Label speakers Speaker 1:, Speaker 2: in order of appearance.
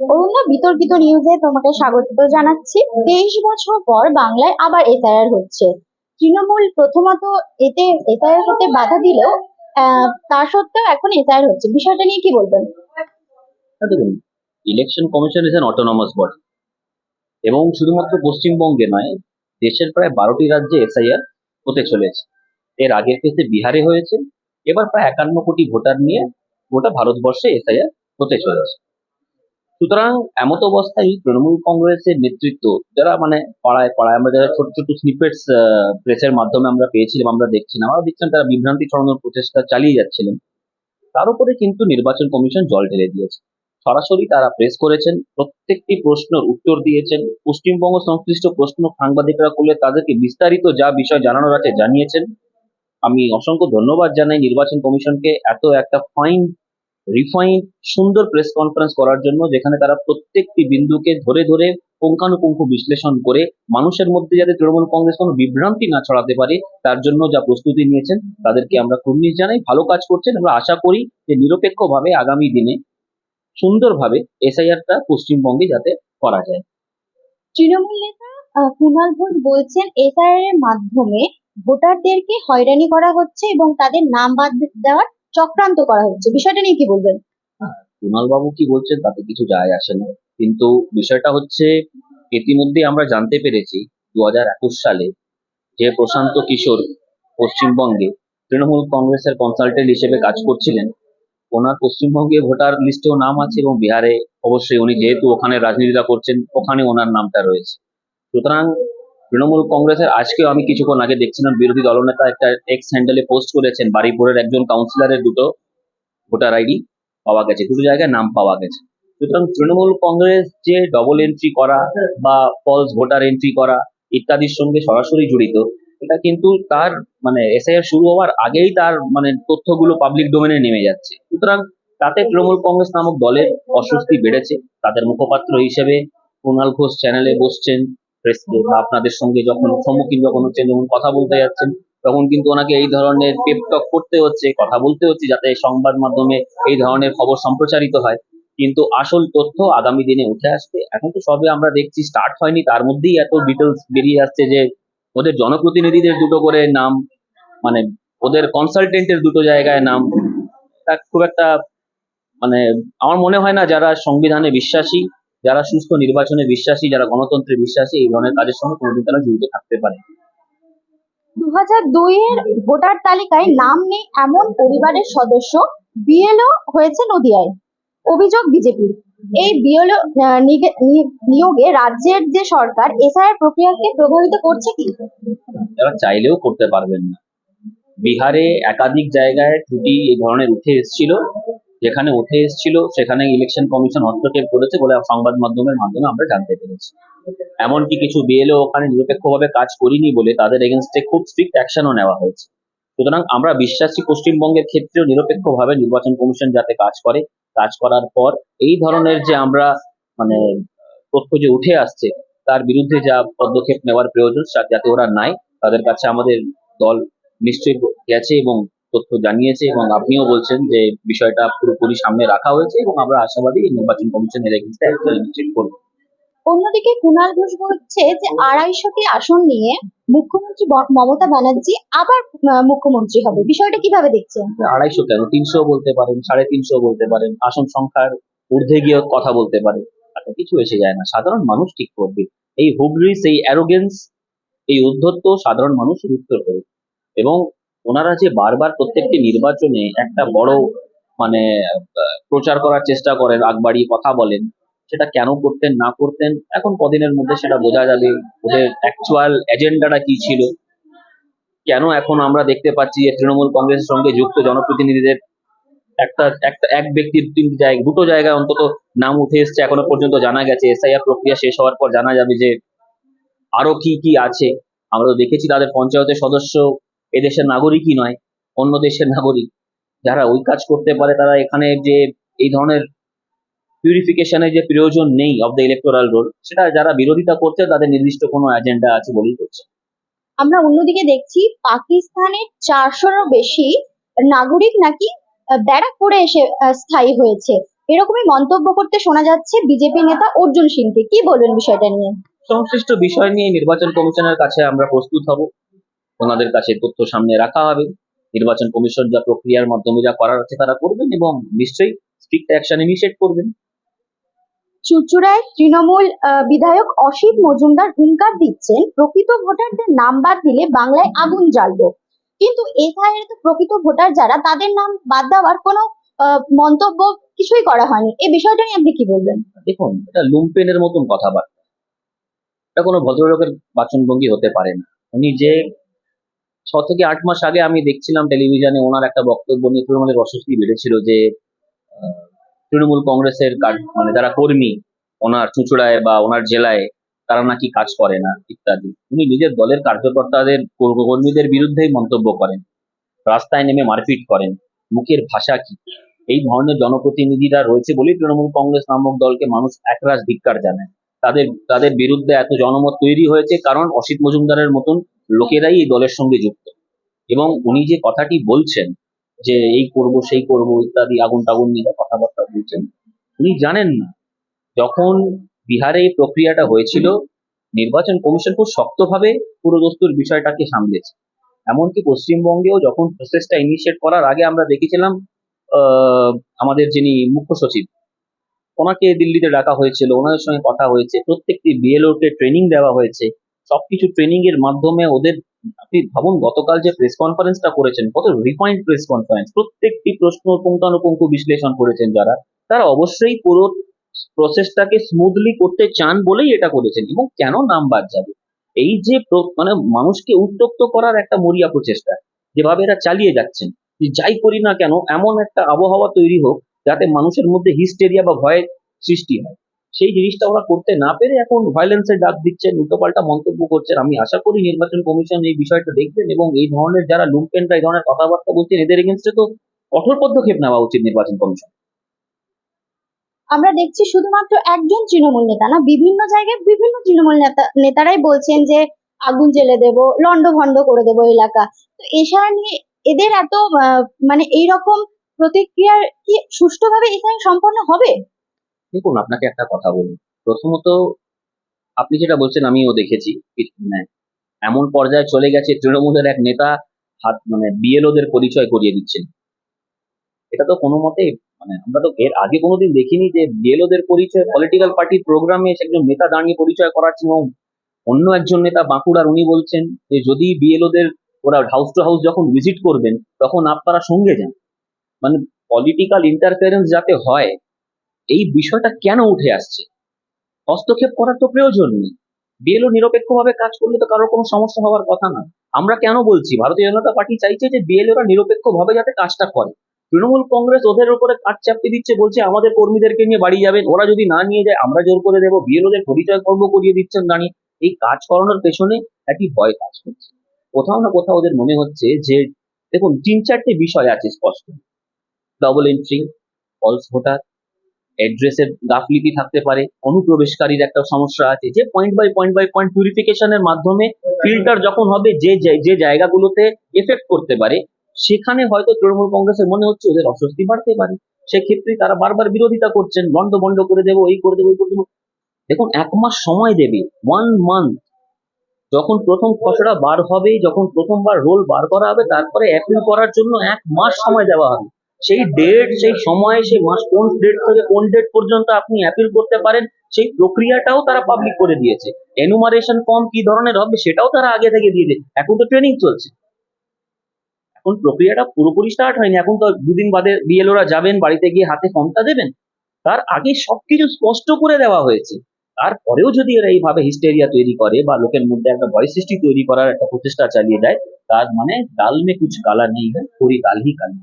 Speaker 1: অরুণা বিতর্কিত নিউজে তোমাকে স্বাগত জানাচ্ছি। তেইশ বছর পর বাংলায় আবার এসআইআর হচ্ছে। তৃণমূল প্রথমত এতে এসআইআর হতে বাধা আহ, তা সত্ত্বেও এখন এসআইআর হচ্ছে। বিষয়টা নিয়ে কি বলবেন?
Speaker 2: Election commission is an autonomous body এবং শুধুমাত্র পশ্চিমবঙ্গে নয় দেশের প্রায় বারোটি রাজ্যে এসআইআর হতে চলেছে। এর আগের ক্ষেত্রে বিহারে হয়েছে এবার প্রায় একান্ন কোটি ভোটার নিয়ে গোটা ভারতবর্ষে এসআইআর হতে চলেছে। সুতরাং এমত অবস্থায় তৃণমূল কংগ্রেসের নেতৃত্ব, যারা মানে পাড়ায় পাড়ায় আমরা যারা ছোট ছোট স্নিপেটস প্রেসের মাধ্যমে আমরা পেয়েছিলাম, আমরা দেখছিলাম আমরা দেখছিলাম তারা বিভ্রান্তি ছড়ানোর প্রচেষ্টা চালিয়ে যাচ্ছিলেন। তার উপরে কিন্তু নির্বাচন কমিশন জল ঢেলে দিয়েছে। সরাসরি তারা প্রেস করেছেন, প্রত্যেকটি প্রশ্নের উত্তর দিয়েছেন, পশ্চিমবঙ্গ সংশ্লিষ্ট প্রশ্ন সাংবাদিকরা করলে তাদেরকে বিস্তারিত যা বিষয় জানানোর আছে জানিয়েছেন। আমি অসংখ্য ধন্যবাদ জানাই নির্বাচন কমিশনকে, এত একটা ফাইন রিফাইন সুন্দর প্রেস কনফারেন্স করার জন্য যেখানে তারা প্রত্যেকটি বিন্দুকে ধরে ধরে পুঙ্খানুপুঙ্খ বিশ্লেষণ করে মানুষের মধ্যে যাতে তৃণমূল কংগ্রেস কোনো বিভ্রান্তি না ছড়াতে পারে, তার জন্য যা প্রস্তুতি নিয়েছেন তাদেরকে আমরা কুর্নিশ জানাই। ভালো কাজ করছেন। আমরা আশা করি যে নিরপেক্ষভাবে আগামী দিনে সুন্দরভাবে এসআইআরটা পশ্চিমবঙ্গে যাতে করা যায়।
Speaker 1: তৃণমূল নেতা কুণাল ঘোষ বলছেন, এসআইআর এর মাধ্যমে ভোটারদেরকে হয়রানি করা হচ্ছে এবং তাদের নাম বাদ দেওয়ার চক্রান্ত করা হচ্ছে। বিষয়টা নিয়ে কি বলবেন?
Speaker 2: কুণাল বাবু কি বলছেন তাতে কিছু যায় আসে না। কিন্তু বিষয়টা হচ্ছে ইতিমধ্যে আমরা জানতে পেরেছি দু হাজার একুশ সালে যে প্রশান্ত কিশোর পশ্চিমবঙ্গে তৃণমূল কংগ্রেসের কনসালটেন্ট হিসেবে কাজ করছিলেন, ওনার পশ্চিমবঙ্গে ভোটার লিস্টেও নাম আছে এবং বিহারে অবশ্যই উনি যেহেতু ওখানে রাজনীতিটা করছেন, ওখানে ওনার নামটা রয়েছে। সুতরাং তৃণমূল কংগ্রেসের, আজকেও আমি কিছুক্ষণ আগে দেখছিলাম বিরোধী দলনেতা একটা এক্স হ্যান্ডেলে পোস্ট করেছেন, বাড়িপুরের একজন কাউন্সিলরের দুটো ভোটার আইডি পাওয়া গেছে, দুটো জায়গায় নাম পাওয়া গেছে। সুতরাং তৃণমূল কংগ্রেস যে ডবল এন্ট্রি করা বা ফলস ভোটার এন্ট্রি করা ইত্যাদির সঙ্গে সরাসরি জড়িত, এটা কিন্তু তার মানে এসআইআর শুরু হওয়ার আগেই তার মানে তথ্যগুলো পাবলিক ডোমেনে নেমে যাচ্ছে। সুতরাং তাতে তৃণমূল কংগ্রেস নামক দলের অস্বস্তি বেড়েছে, তাদের মুখপাত্র হিসেবে কুণাল ঘোষ চ্যানেলে বসছেন প্রেস আপনাদের সঙ্গে যখন সম্মুখীন যখন হচ্ছেন, যখন কথা বলতে যাচ্ছেন, তখন কিন্তু ওনাকে এই ধরনের পেপটক করতে হচ্ছে, কথা বলতে হচ্ছে, যাতে সংবাদ মাধ্যমে এই ধরনের খবর সম্প্রচারিত হয়। কিন্তু আসল তথ্য আগামী দিনে উঠে আসবে। এখন তো সবে আমরা দেখছি স্টার্ট হয়নি, তার মধ্যেই এত ডিটেলস বেরিয়ে আসছে যে, ওদের জনপ্রতিনিধিদের দুটো করে নাম মানে ওদের কনসালটেন্টের দুটো জায়গায় নাম, তা খুব একটা মানে আমার মনে হয় না যারা সংবিধানে বিশ্বাসী যারা সুস্থ নির্বাচনে বিশ্বাসী যারা গণতন্ত্রে বিশ্বাসী এই ধরনের কাজের সঙ্গে কোনোদিন তারা জড়িত থাকতে পারে।
Speaker 1: দু হাজার দুই এর ভোটার তালিকায় নাম নেই এমন পরিবারের সদস্য বিএলও হয়েছে নদিয়ায়। অভিযোগ বিজেপির। এই বিএলও নিয়োগে রাজ্যের যে সরকার এসআইআর প্রক্রিয়াকে প্রভাবিত করছে কি?
Speaker 2: যারা চাইলেও করতে পারবেন না। বিহারে একাধিক জায়গায় ত্রুটি এই ধরনের উঠে এসেছিল। যেখানে উঠে এসেছিল, সেখানে ইলেকশন কমিশন হস্তক্ষেপ করেছে বলে সংবাদ মাধ্যমের মাধ্যমে আমরা জানতে পেরেছি। এমনকি কিছু বিএলও ওখানে নিরপেক্ষভাবে কাজ করিনি বলে তাদের এগেনস্টে খুব স্ট্রিক্ট অ্যাকশনও নেওয়া হয়েছে। সুতরাং আমরা বিশ্বাসী পশ্চিমবঙ্গের ক্ষেত্রেও নিরপেক্ষভাবে নির্বাচন কমিশন যাতে কাজ করে, কাজ করার পর এই ধরনের যে আমরা মানে তথ্য যে উঠে আসছে, তার বিরুদ্ধে যা পদক্ষেপ নেওয়ার প্রয়োজন যাতে ওরা নাই, তাদের কাছে আমাদের দল নিশ্চয়ই গেছে এবং তথ্য জানিয়েছে এবং আপনিও বলছেন যে বিষয়টা পুরোপুরি সামনে রাখা হয়েছে এবং আমরা আশাবাদী নির্বাচন কমিশনের এগেন্স্টে অ্যাকশন নিশ্চিত করব।
Speaker 1: অন্যদিকে কুণাল ঘোষ বলছে যে আড়াইশোটি আসন নিয়ে মুখ্যমন্ত্রী মমতা ব্যানার্জি আবার মুখ্যমন্ত্রী হবে। বিষয়টা কীভাবে দেখছেন?
Speaker 2: আড়াইশো কেন? তিনশো বলতে পারেন সাড়ে তিনশো বলতে পারেন আসন সংখ্যার ঊর্ধ্বে গিয়ে কথা বলতে পারেন তাতে কিছু এসে যায় না। সাধারণ মানুষ ঠিক করবে। এই হুবরিস এই অ্যারোগেন্স এই উদ্ধত্ত সাধারণ মানুষ উত্তর করবে। এবং ওনারা যে বারবার প্রত্যেকটি নির্বাচনে একটা বড় মানে প্রচার করার চেষ্টা করেন, আগবাড়িয়ে কথা বলেন, সেটা কেন করতেন, না করতেন, এখন কদিনের মধ্যে সেটা বোঝা যাবে, ওদের অ্যাকচুয়াল এজেন্ডাটা কি ছিল, কেন এখন আমরা দেখতে পাচ্ছি যে তৃণমূল কংগ্রেসের সঙ্গে যুক্ত জনপ্রতিনিধিদের একটা একটা, এক ব্যক্তির তিনটি জায়গা, দুটো জায়গায় অন্তত নাম উঠে এসছে, এখনও পর্যন্ত জানা গেছে, এসআইআর প্রক্রিয়া শেষ হওয়ার পর জানা যাবে যে আরও কি কি আছে, আমরা দেখেছি তাদের পঞ্চায়েতের সদস্য এদেশের নাগরিকই নয় অন্য দেশের নাগরিক। যারা ওই কাজ করতে পারে তারা এখানে যে এই ধরনের পিউরিফিকেশনের যে প্রয়োজন নেই অফ দ্য ইলেকটোরাল রোল সেটা যারা বিরোধিতা করছে তাদের নির্দিষ্ট কোনো এজেন্ডা আছে বলেই করছে
Speaker 1: আমরা অন্যদিকে দেখছি পাকিস্তানের চারশোরও বেশি নাগরিক নাকি ব্যারাকপুরে এসে স্থায়ী হয়েছে। এরকমই মন্তব্য করতে শোনা যাচ্ছে বিজেপি নেতা অর্জুন সিংকে। কি বলবেন বিষয়টা নিয়ে?
Speaker 2: সংশ্লিষ্ট বিষয় নিয়ে নির্বাচন কমিশনের কাছে আমরা প্রস্তুত হব। ওনাদের কাছে তথ্য সামনে রাখা হবে। নির্বাচন কমিশন যা প্রক্রিয়ার মাধ্যমে যা করার আছে তারা করবেন এবং নিশ্চয়ই স্ট্রিক্ট অ্যাকশন ইনিশিয়েট করবেন।
Speaker 1: চুচুড়ায় তৃণমূল বিধায়ক অসিত মজুমদার হুঙ্কার দিচ্ছেন প্রকৃত ভোটারদের নাম বাদ দিলে বাংলায় আগুন জ্বালবো। কিন্তু এখানে তো প্রকৃত ভোটার যারা তাদের নাম বাদ দেওয়ার কোনো মন্তব্য কিছুই করা হয়নি। এই বিষয়টা নিয়ে আপনি কি বলবেন?
Speaker 2: দেখুন এটা লুম্পেনের মতন কথাবার্তা। এটা কোনো ভদ্রলোকের বাচনভঙ্গি হতে পারে না। উনি যে ছ থেকে আট মাস আগে আমি দেখছিলাম টেলিভিশনে ওনার একটা বক্তব্য নিয়ে তৃণমূলের অস্বস্তি বেড়েছিল যে তৃণমূল কংগ্রেসের মানে যারা কর্মী, ওনার চুঁচুড়ায় বা ওনার জেলায়, তারা নাকি কাজ করে না, ইত্যাদি। উনি নিজের দলের কার্যকর্তাদের কর- কর্মীদের বিরুদ্ধেই মন্তব্য করেন। রাস্তায় নেমে মারপিট করেন। মুখের ভাষা কি? এই ধরনের জনপ্রতিনিধিরা রয়েছে বলেই তৃণমূল কংগ্রেস নামক দলকে মানুষ একরাশ ধিক্কার জানায়। তাদের তাদের বিরুদ্ধে এত জনমত তৈরি হয়েছে কারণ অসিত মজুমদারের মতন লোকেরাই এই দলের সঙ্গে যুক্ত। এবং উনি যে কথাটি বলছেন যে এই করব, সেই করব ইত্যাদি আগুন টাগুন নিয়ে কথাবার্তা বলছেন, উনি জানেন না। যখন বিহারে এই প্রক্রিয়াটা হয়েছিল, নির্বাচন কমিশন খুব শক্তভাবে পুরোদস্তুর বিষয়টাকে সামলেছে। এমনকি পশ্চিমবঙ্গেও যখন প্রসেসটা ইনিশিয়েট করার আগে আমরা দেখেছিলাম আমাদের যিনি মুখ্য সচিব ওনাকে দিল্লিতে ডাকা হয়েছিল, ওনাদের সঙ্গে কথা হয়েছে, প্রত্যেকটি বিএলও কে ট্রেনিং দেওয়া হয়েছে, সবকিছু ট্রেনিং এর মাধ্যমে ওদের, আপনি ভাবুন গতকাল যে প্রেস কনফারেন্সটা করেছেন, কত রিফাইন্ড প্রেস কনফারেন্স প্রত্যেকটি প্রশ্ন পুঙ্খানুপুঙ্খ বিশ্লেষণ করেছেন যারা, তারা অবশ্যই পুরো প্রসেসটাকে স্মুথলি করতে চান বলেই এটা করেছেন, এবং কেন নাম বাদ যাবে? এই যে মানে মানুষকে উত্তপ্ত করার একটা মরিয়া প্রচেষ্টা, যেভাবে এরা চালিয়ে যাচ্ছেন যাই করি না কেন, এমন একটা আবহাওয়া তৈরি হোক যাতে মানুষের মধ্যে হিস্টেরিয়া বা ভয়ের সৃষ্টি হয়। সেই জিনিসটা ওরা করতে না পেরে এখন ভায়োলেন্সের ডাক দিচ্ছেন উল্টোপাল্টা মন্তব্য করছেন। আমি আশা করি নির্বাচন কমিশন এই বিষয়টা দেখবেন এবং এই ধরনের যারা লুম্পেনরা এই ধরনের কথাবার্তা বলছেন, এদের এগেনস্টে তো কঠোর পদক্ষেপ নেওয়া উচিত নির্বাচন কমিশন।
Speaker 1: আমরা দেখছি শুধুমাত্র একজন তৃণমূল নেতা না, বিভিন্ন জায়গায় বিভিন্ন তৃণমূল নেতা, নেতারাই বলছেন যে, আগুন জ্বেলে দেব লন্ড ভন্ড করে দেব এলাকা। তো এছাড়া নিয়ে এদের এত মানে এইরকম প্রতিক্রিয়ার কি সুষ্ঠুভাবে এখানে সম্পন্ন হবে?
Speaker 2: দেখুন, আপনাকে একটা কথা বলি। প্রথমত, আপনি যেটা বলছেন আমিও দেখেছি। মানে এমন পর্যায়ে চলে গেছে, তৃণমূলের এক নেতা হাত মানে বিএলওদের পরিচয় করিয়ে দিচ্ছেন। এটা তো কোনো মতে মানে আমরা তো এর আগে কোনোদিন দেখিনি যে বিএলওদের পরিচয় পলিটিক্যাল পার্টির প্রোগ্রামে একজন নেতা দাঁড়িয়ে পরিচয় করাচ্ছেন এবং অন্য একজন নেতা বাঁকুড়ার উনি বলছেন যে, যদি বিএলওদের ওরা হাউস টু হাউস যখন ভিজিট করবেন, তখন আপনারা সঙ্গে যান। মানে পলিটিক্যাল ইন্টারফারেন্স যাতে হয়, এই বিষয়টা কেন উঠে আসছে? হস্তক্ষেপ করার তো প্রয়োজন নেই। বিএলও নিরপেক্ষভাবে কাজ করলে তো কারোর কোনো সমস্যা হওয়ার কথা না। আমরা কেন বলছি? ভারতীয় জনতা পার্টি চাইছে যে বিএলওরা নিরপেক্ষভাবে যাতে কাজটা করে। তৃণমূল কংগ্রেস ওদের উপরে কাজ চাপতে দিচ্ছে, বলছে আমাদের কর্মীদেরকে নিয়ে বাড়ি যাবেন, ওরা যদি না নিয়ে যায়, আমরা জোর করে দেবো বিএলওদের পরিচয় পর্ব করিয়ে দিচ্ছেন দাঁড়িয়ে, এই কাজ করানোর পেছনে একটি ভয় কাজ করছে। কোথাও না কোথাও ওদের মনে হচ্ছে যে, দেখুন, তিন চারটে বিষয় আছে স্পষ্ট। ডবল এন্ট্রি ফলস ভোটার অ্যাড্রেসের গাফলিতি থাকতে পারে, অনুপ্রবেশকারীর একটা সমস্যা আছে, যে point by point by point পিউরিফিকেশনের মাধ্যমে ফিল্টার যখন হবে যে যে- যে জায়গাগুলোতে এফেক্ট করতে পারে, সেখানে হয়তো তৃণমূল কংগ্রেসের মনে হচ্ছে ওদের অস্বস্তি বাড়তে পারে। সেক্ষেত্রে তারা বারবার বিরোধিতা করছেন বন্ধ বন্ধ করে দেবো, এই করে দেবো, এই করে দেবো। দেখুন, এক মাস সময় দেবে ওয়ান মান্থ যখন প্রথম খসড়া বার হবে যখন প্রথমবার রোল বার করা হবে, তারপরে অ্যাপিল করার জন্য এক মাস সময় দেওয়া হবে। সেই ডেট সেই সময় সেই মাস কোন ডেট থেকে কোন ডেট পর্যন্ত আপনি অ্যাপিল করতে পারেন সেই প্রক্রিয়াটাও তারা পাবলিক করে দিয়েছে। এনুমারেশন ফর্ম কি ধরনের হবে সেটাও তারা আগে থেকে দিয়ে দিয়েছে। এখন তো ট্রেনিং চলছে। এখন প্রক্রিয়াটা পুরোপুরি স্টার্ট হয়নি। এখন তো দুদিন বাদে বিএলওরা যাবেন বাড়িতে গিয়ে হাতে ফর্মটা দেবেন। তার আগে সবকিছু স্পষ্ট করে দেওয়া হয়েছে। তারপরেও যদি এরা এইভাবে হিস্টেরিয়া তৈরি করে বা লোকের মধ্যে একটা ভয় সৃষ্টি তৈরি করার একটা প্রচেষ্টা চালিয়ে দেয় তার মানে ডাল মে কুচ কালা নেই হ্যাঁ? পুরি কাল হি কালি